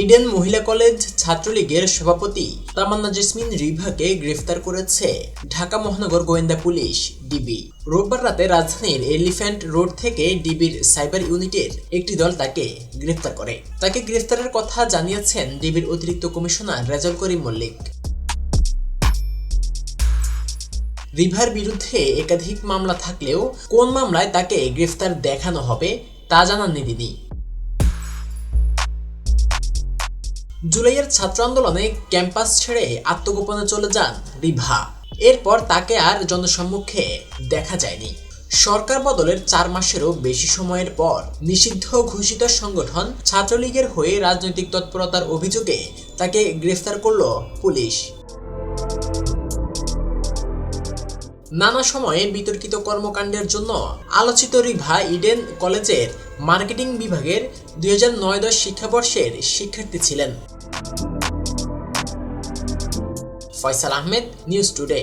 Eden মহিলা college ছাত্রলীগের সভাপতি তামান্না জেসমিন রিভাকে গ্রেফতার করেছে। ঢাকা মহানগর গোয়েন্দা পুলিশ, ডিবি। রোববার রাতে রাজধানীর এলিফ্যান্ট রোড থেকে ডিবির সাইবার ইউনিটের একটি দল তাকে গ্রেফতার করে। তাকে গ্রেফতারের কথা জানিয়েছেন ডিবির অতিরিক্ত কমিশনার রেজাল করিম মল্লিক। রিভার বিরুদ্ধে একাধিক মামলা থাকলেও কোন মামলায় তাকে গ্রেফতার দেখানো হবে তা জানাননি তিনি। জুলাইয়ের ছাত্র আন্দোলনে ক্যাম্পাস ছেড়ে আত্মগোপনে চলে যান রিভা। এরপর তাকে আর জনসম্মুখে দেখা যায়নি। সরকার বদলের চার মাসেরও বেশি সময়ের পর নিষিদ্ধ ঘোষিত সংগঠন ছাত্রলীগের হয়ে রাজনৈতিক তৎপরতার অভিযোগে তাকে গ্রেফতার করল পুলিশ। নানা সময়ে বিতর্কিত কর্মকাণ্ডের জন্য আলোচিত রিভা ইডেন কলেজের মার্কেটিং বিভাগের দুই হাজার নয় দশ শিক্ষাবর্ষের শিক্ষার্থী ছিলেন। Faisal Ahmed news today